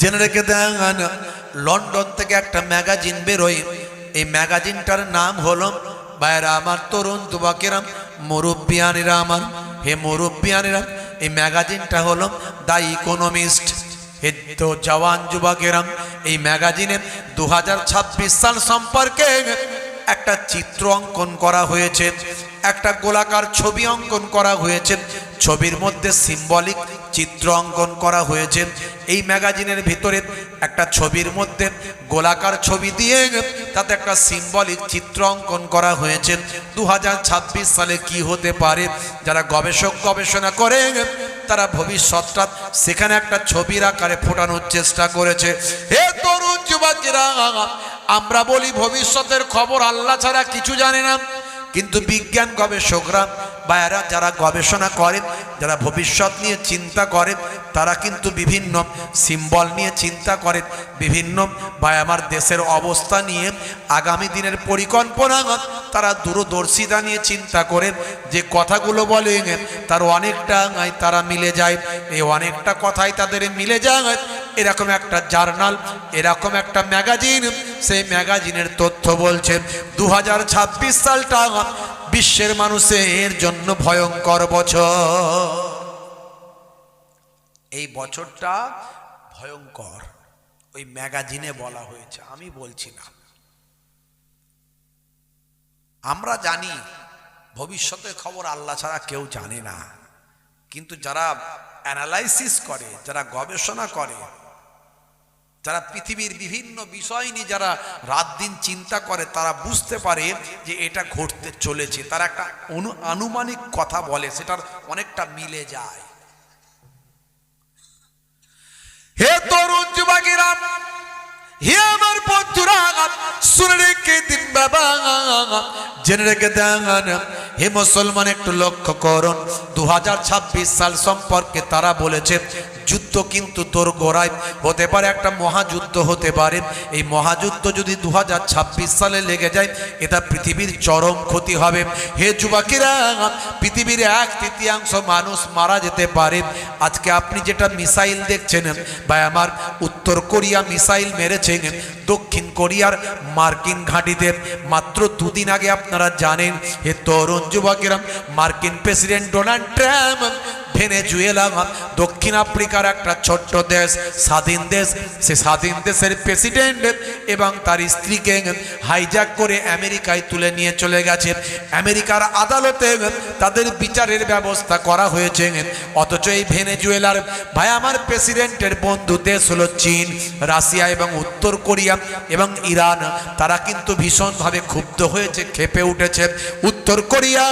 জেনে রেখে দেন, লন্ডন থেকে একটা ম্যাগাজিন বেরোয়। এই ম্যাগাজিনটার নাম হলো বাইরা আমার তরুণ যুবকেরাম মুরব্বিয়ানিরা আমার, হে মুরব্বিয়ানিরা, এই ম্যাগাজিনটা হলো দ্য ইকোনমিস্ট। হে তো জওয়ান যুবকেরাম এই ম্যাগাজিনে দু হাজার ছাব্বিশ সাল সম্পর্কে একটা চিত্র অঙ্কন করা হয়েছে, একটা গোলাকার ছবি অঙ্কন করা হয়েছে, ছবির মধ্যে সিম্বলিক চিত্র অঙ্কন করা হয়েছে। এই ম্যাগাজিনের ভিতরে একটা ছবির মধ্যে গোলাকার ছবি দিয়ে তাতে একটা সিম্বলিক চিত্র অঙ্কন করা হয়েছে। দু হাজার ছাব্বিশ সালে কি হতে পারে? যারা গবেষক গবেষণা করে, তারা ভবিষ্যৎটা সেখানে একটা ছবির আকারে ফোটানোর চেষ্টা করেছে। হে তরুণ আমরা বলি ভবিষ্যতের খবর আল্লাহ ছাড়া কিছু জানে না। কিন্তু বিজ্ঞান গবেষকরা বা এরা যারা গবেষণা করেন, যারা ভবিষ্যৎ নিয়ে চিন্তা করেন, তারা কিন্তু বিভিন্ন সিম্বল নিয়ে চিন্তা করেন। বিভিন্ন বা আমার দেশের অবস্থা নিয়ে আগামী দিনের পরিকল্পনা তারা দূরদর্শিতা নিয়ে চিন্তা করেন। যে কথাগুলো বলেন তার অনেকটা তারা মিলে যায়, এই অনেকটা কথাই তাদের মিলে যায়। এরকম একটা জার্নাল, এরকম একটা ম্যাগাজিন, সেই ম্যাগাজিনের তথ্য বলছে দু সালটা বিশ্বের মানুষের জন্য ভয়ঙ্কর বছর। এই বছরটা ভয়ঙ্কর, ওই ম্যাগাজিনে বলা হয়েছে, আমি বলছি না। আমরা জানি, ভবিষ্যতের খবর আল্লাহ ছাড়া কেউ জানে না। কিন্তু যারা অ্যানালাইসিস করে, যারা গবেষণা করে যারা পৃথিবীর বিভিন্ন বিষয় নিয়ে যারা রাত দিন চিন্তা করে, তারা বুঝতে পারে যে এটা ঘটতে চলেছে। তারা একটা অনু, আনুমানিক কথা বলে, সেটার অনেকটা মিলে যায়। হে তরুণ যুবকেরা, হে আমার বন্ধুরা, শুনে রেখে দিন বাবা, জেনে রেখে দেন। হে মুসলমান, একটু লক্ষ্য করুন দু হাজার ছাব্বিশ সাল সম্পর্কে তারা বলেছে যুদ্ধ কিন্তু তোর গোড়ায়। হতে পারে একটা মহাযুদ্ধ হতে পারে। এই মহাযুদ্ধ যদি দু হাজার ছাব্বিশ সালে লেগে যায়, এটা পৃথিবীর চরম ক্ষতি হবে। হে যুবকেরা, পৃথিবীর এক তৃতীয়াংশ মানুষ মারা যেতে পারে। আজকে আপনি যেটা মিসাইল দেখছেন বা আমার উত্তর কোরিয়া মিসাইল মেরেছেন, দক্ষিণ কোরিয়ার মার্কিন ঘাঁটিতে। মাত্র দুদিন আগে আপনারা জানেন, হে তরুণ যুবকেরা, মার্কিন প্রেসিডেন্ট ডোনাল্ড ট্রাম্প ভেনেজুয়েলা দক্ষিণ আফ্রিকার একটা ছোট্ট দেশ, স্বাধীন দেশ। সে স্বাধীন দেশের প্রেসিডেন্ট এবং তার স্ত্রীকে হাইজ্যাক করে আমেরিকায় তুলে নিয়ে চলে গেছে। আমেরিকার আদালতে তাদের বিচারের ব্যবস্থা করা হয়েছে। অথচ এই ভেনেজুয়েলার, ভাই, আমার প্রেসিডেন্টের বন্ধু দেশ হলো চীন, রাশিয়া এবং উত্তর কোরিয়া এবং ইরান। তারা কিন্তু ভীষণভাবে ক্ষুব্ধ হয়েছে, খেপে উঠেছে। উত্তর কোরিয়া।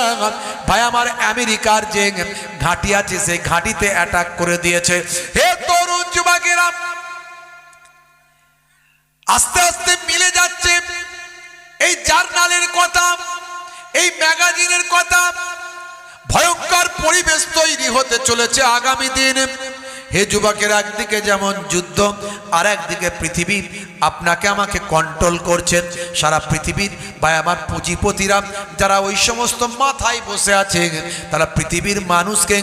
ভাই, আমার আমেরিকার যে ঘাঁটি আছে, সেই ঘাঁটিতে অ্যাটাক করে দিয়েছে। হে তরুণ যুবকেরা, আস্তে আস্তে মিলে যাচ্ছে। এই জার্নালের কথা, এই ম্যাগাজিনের কথা, ভয়ঙ্কর পরিবেশ তৈরি হতে চলেছে আগামী দিন। হে যুবকের, একদিকে যেমন যুদ্ধ আর একদিকে পৃথিবী। আপনাকে আমাকে কন্ট্রোল করছেন সারা পৃথিবীর বা আমার পুঁজিপতিরা, যারা ওই সমস্ত মাথায় বসে আছে তারা পৃথিবীর মানুষকে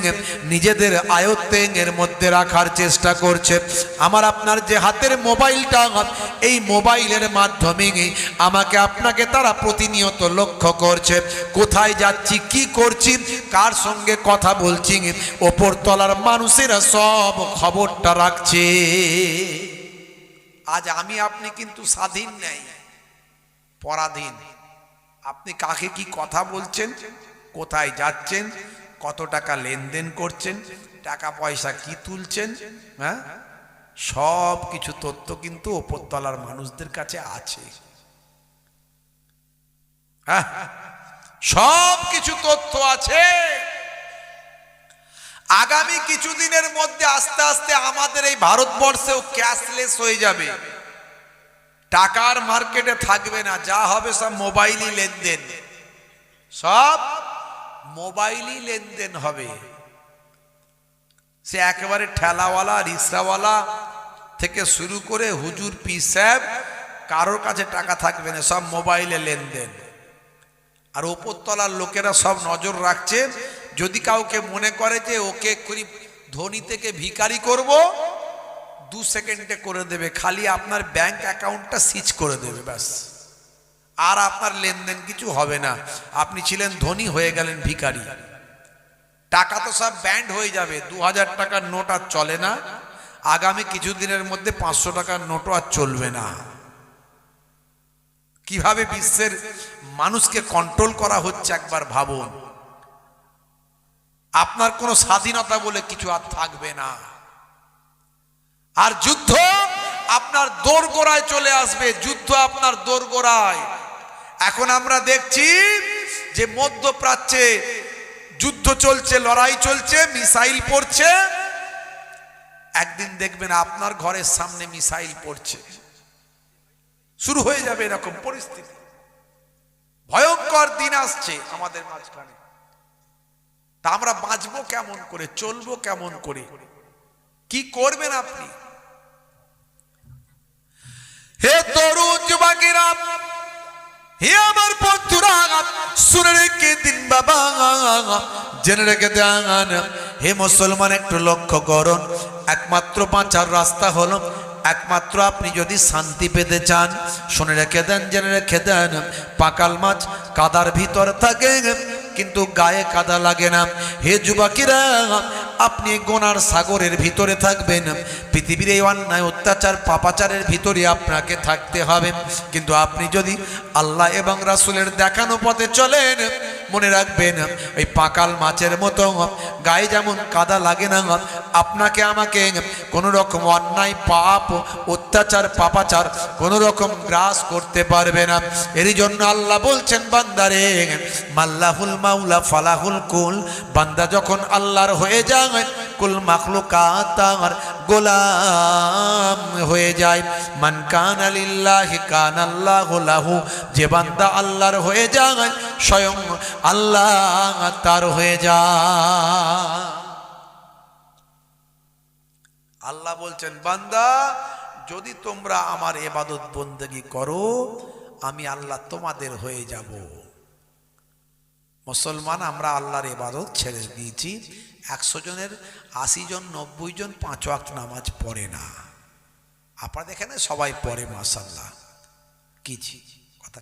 নিজেদের আয়ত্তে এর মধ্যে রাখার চেষ্টা করছে। আমার আপনার যে হাতের মোবাইলটা, এই মোবাইলের মাধ্যমে আমাকে আপনাকে তারা প্রতিনিয়ত লক্ষ্য করছে। কোথায় যাচ্ছি, কি করছি, কার সঙ্গে কথা বলছি ওপর তলার মানুষেরা সব খবরটা রাখছে। আজ আমি আপনি কিন্তু স্বাধীন নেই, পরাধীন। আপনি কাকে কি কথা বলছেন? কোথায় যাচ্ছেন? কত টাকা লেনদেন করছেন? টাকা পয়সা কি তুলছেন? হ্যাঁ? সব কিছু তথ্য কিন্তু ওপরতলার মানুষদের কাছে আছে। হ্যাঁ? সব কিছু তথ্য আছে। আগামী কিছুদিনের মধ্যে আস্তে আস্তে আমাদের এই ভারতবর্ষেও ক্যাশলেস হয়ে যাবে। টাকার মার্কেটে থাকবে না, যা হবে সব মোবাইলই লেনদেন। সব মোবাইলই লেনদেন হবে। সে একেবারে ঠেলাওয়ালা, রিক্সাওয়ালা থেকে শুরু করে হুজুর পি সাহেব, কারোর কাছে টাকা থাকবে না, সব মোবাইলে লেনদেন। আর ওপরতলার লোকেরা সব নজর রাখছে যদি কাউকে মনে করে যে ওকে করি ধনী থেকে ভিকারি করব, দু সেকেন্ডে করে দেবে, খালি আপনার ব্যাংক অ্যাকাউন্টটা সিচ করে দেবে, ব্যাস। আর আপনার লেনদেন কিছু হবে না। আপনি ছিলেন ধনী, হয়ে গেলেন ভিকারি টাকা তো সব ব্যান্ড হয়ে যাবে, দু হাজার টাকার নোট আর চলে না। আগামী কিছুদিনের মধ্যে পাঁচশো টাকার নোটও আর চলবে না। কীভাবে বিশ্বের মানুষকে কন্ট্রোল করা হচ্ছে একবার ভাবুন। আপনার কোনো স্বাধীনতা বলে কিছু আর থাকবে না। আর যুদ্ধ আপনার দোরগোড়ায় চলে আসবে, যুদ্ধ আপনার দোরগোড়ায়। এখন আমরা দেখছি যে মধ্যপ্রাচ্যে যুদ্ধ চলছে, লড়াই চলছে, মিসাইল পড়ছে। একদিন দেখবেন আপনার ঘরের সামনে মিসাইল পড়ছে। শুরু হয়ে যাবে এরকম পরিস্থিতি। ভয়ঙ্কর দিন আসছে আমাদের মাঝখানে। তা আমরা বাঁচবো কেমন করে, চলবো কেমন করে? কি করবেন আপনি? হে তরুণ যুবকেরা, হে আমার বন্ধুরা, শুনে রেখে দিন বাবা, জেনে রেখে দেন। হে মুসলমান, একটু লক্ষ্য করুন, একমাত্র বাঁচার রাস্তা হলো, একমাত্র আপনি যদি শান্তি পেতে চান, শুনে রেখে দেন, জেনে রেখে দেন, পাকাল মাছ কাদার ভিতর থাকে। কিন্তু গায়ে কাদা লাগে না। হে যুবকেরা, আপনি গোনার সাগরের ভিতরে থাকবেন। পৃথিবীর এই অন্যায় অত্যাচার পাপাচারের ভিতরে আপনাকে থাকতে হবে। কিন্তু আপনি যদি আল্লাহ এবং রাসুলের দেখানো পথে চলেন মনে রাখবেন, ওই পাকাল মাছের মতো গায়ে যেমন কাদা লাগে না, আপনাকে আমাকে কোনো রকম অন্যায়, পাপ, অত্যাচার, পাপাচার কোনো রকম গ্রাস করতে পারবে না। এরই জন্য আল্লাহ বলছেন, বান্দারে, মাল্লাহুল মাউলা ফালাহুল কুল, বান্দা যখন আল্লাহর হয়ে যায়, কুল মাখলুকাত তার গোলাম হয়ে যায়। মান কান আলিল্লাহি কান আল্লাহ লাহু, যে বান্দা আল্লাহর হয়ে যায় স্বয়ং আল্লাহ তার হয়ে যা। আল্লাহ বলছেন, বান্দা, যদি তোমরা আমার এবাদত বন্দেগি করো, আমি আল্লাহ তোমাদের হয়ে যাব। মুসলমান, আমরা আল্লাহর এবাদত ছেড়ে দিয়েছি। একশো জনের, আশি জন, নব্বই জন পাঁচ ওয়াক্ত নামাজ পড়ে না। আপনাদের এখানে সবাই পড়ে মাসাল্লাহ কি